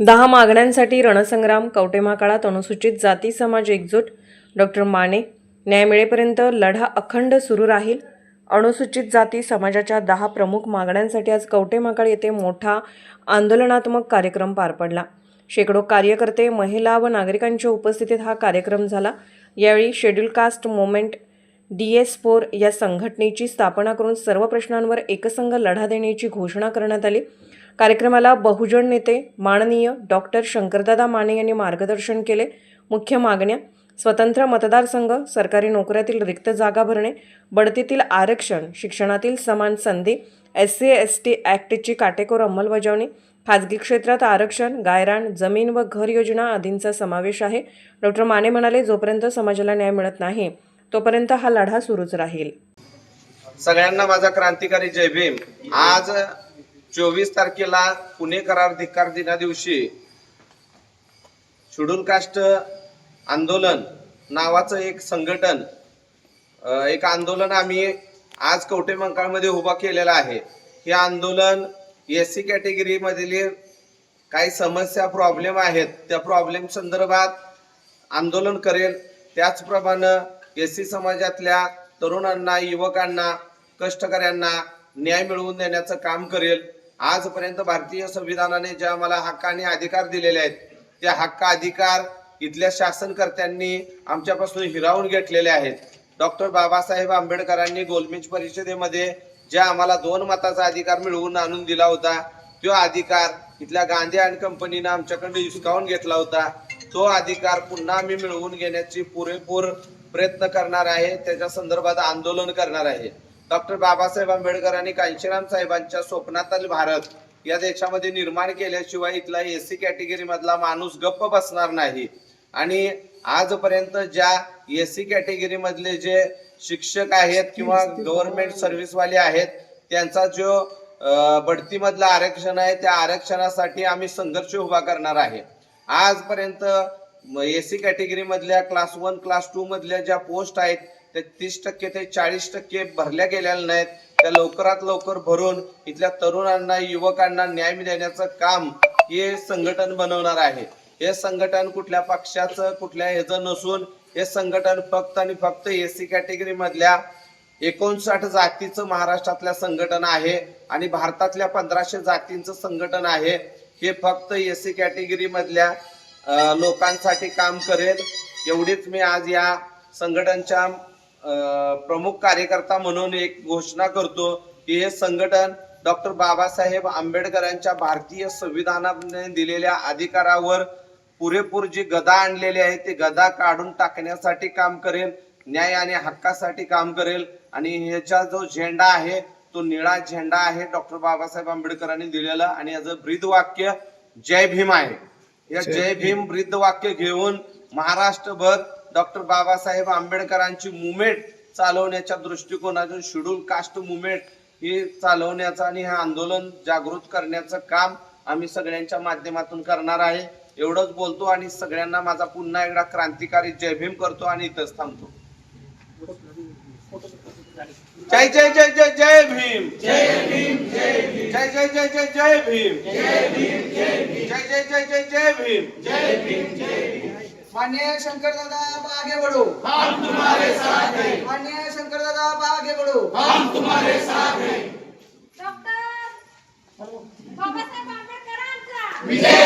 दहा मागण्यांसाठी रणसंग्राम कवटेमा काळात अनुसूचित जाती समाज एकजूट. डॉक्टर माने न्याय मिळेपर्यंत लढा अखंड सुरू राहील. अनुसूचित जाती समाजाच्या दहा प्रमुख मागण्यांसाठी आज कवटेमाकाळ येथे मोठा आंदोलनात्मक कार्यक्रम पार पडला. शेकडो कार्यकर्ते महिला व नागरिकांच्या उपस्थितीत हा कार्यक्रम झाला. यावेळी schedule caste movement D S four या संघटनेची स्थापना करून सर्व प्रश्नांवर एकसंघ लढा देण्याची घोषणा करण्यात आली. कार्यक्रमाला बहुजन नेते माननीय डॉक्टर शंकरदादा माने यांनी मार्गदर्शन केले. मुख्य मागण्या स्वतंत्र मतदारसंघ सरकारी नोकऱ्यातील रिक्त जागा भरणे बढतीतील आरक्षण शिक्षणातील समान संधी एस सी एस टी ॲक्टची काटेकोर अंमलबजावणी खाजगी क्षेत्रात आरक्षण गायराण जमीन व घर योजना आदींचा समावेश आहे. डॉक्टर माने म्हणाले जोपर्यंत समाजाला न्याय मिळत नाही तोपर्यंत हा लढा सुरूच राहील. सगळ्यांना माझा क्रांतिकारी जय भीम. आज चोवीस तारखेला पुणे करार धिक्कार दिना दिवशी शेड्यूल कास्ट आंदोलन नावाचं एक संघटन एक आंदोलन आम्ही आज कवटे मंकाळमध्ये उभा केलेला आहे. हे आंदोलन एस सी कॅटेगरीमधील काही समस्या प्रॉब्लेम आहेत त्या प्रॉब्लेम संदर्भात आंदोलन करेल. त्याचप्रमाणे एस सी समाजातल्या तरुणांना युवकांना कष्टकऱ्यांना न्याय मिळवून देण्याचं काम करेल. आजपर्यंत भारतीय संविधानाने ज्या मला हक्क आणि अधिकार दिलेले आहेत त्या हक्क अधिकार इथल्या शासनकर्त्यांनी आमच्यापासून हिरावून घेतलेले आहेत. डॉक्टर बाबासाहेब आंबेडकरांनी गोलमेज परिषदेमध्ये ज्या आम्हाला दोन मताचा अधिकार मिळवून आणून दिला होता तो अधिकार इथल्या गांधी अँड कंपनीनं आमच्याकडे हिसकावून घेतला होता. तो अधिकार पुन्हा आम्ही मिळवून घेण्याची पुरेपूर प्रयत्न करणार आहे त्याच्या संदर्भात आंदोलन करणार आहे. डॉक्टर बाबासाहेब आंबेडकरांनी कांशीराम साहेबांच्या स्वप्नातील भारत या देशामध्ये निर्माण केल्याशिवाय इथला एस सी कॅटेगरी मधला माणूस गप्प बसणार नाही. आणि आजपर्यंत ज्या एस सी कॅटेगरी मधले जे शिक्षक आहेत किंवा गव्हर्नमेंट सर्व्हिसवाले आहेत त्यांचा जो बढतीमधलं आरक्षण आहे त्या आरक्षणासाठी आम्ही संघर्ष उभा करणार आहे. आजपर्यंत एस सी कॅटेगरी मधल्या क्लास वन क्लास टू मधल्या ज्या पोस्ट आहेत ते तीस टक्के ते चाळीस टक्के भरल्या गेलेल्या नाहीत. त्या लवकरात लवकर भरून इथल्या तरुणांना युवकांना न्याय देण्याचं काम हे संघटन बनवणार आहे. हे संघटन कुठल्या पक्षाचं कुठल्या ह्याचं नसून हे संघटन फक्त आणि फक्त एस सी कॅटेगरी मधल्या एकोणसाठ जातीचं महाराष्ट्रातल्या संघटन आहे आणि भारतातल्या पंधराशे जातींचं संघटन आहे. हे फक्त एस सी कॅटेगरी मधल्या लोकांसाठी काम करेल. एवढीच मी आज या संघटनच्या प्रमुख कार्यकर्ता म्हणून एक घोषणा करतो की हे संघटन डॉक्टर बाबासाहेब आंबेडकरांच्या भारतीय संविधानाने दिलेल्या अधिकारावर पुरेपूर जी गदा आणलेली आहे ते गदा काढून टाकण्यासाठी काम करेल न्याय आणि हक्कासाठी काम करेल. आणि ह्याचा जो झेंडा आहे तो निळा झेंडा आहे डॉक्टर बाबासाहेब आंबेडकरांनी दिलेला. आणि याचं ब्रीद वाक्य जय भीम आहे. या जय भीम ब्रीद वाक्य घेऊन महाराष्ट्रभर डॉक्टर बाबासाहेब आंबेडकरांची मुवमेंट चालवण्याच्या दृष्टिकोनातून शेड्यूल कास्ट मुवमेंट ही चालवण्याचं आणि हे आंदोलन जागृत करण्याचं काम आम्ही सगळ्यांच्या माध्यमातून करणार आहे. एवढंच बोलतो आणि सगळ्यांना माझा पुन्हा एकदा क्रांतिकारी जय भीम करतो आणि इथंच थांबतो. जय जय जय जय जय भीम. जय भीम जय जय जय जय जय जय भीम. जय भीम जय जय जय जय जय भीम जय भीम. मान्य शंकर दादा आप आगे बढ़ो हम तुम्हारे साथ हैं. मान्य शंकर दादा आप आगे बढ़ो डॉक्टर बाबासाहेब आंबेडकरांचा. विजय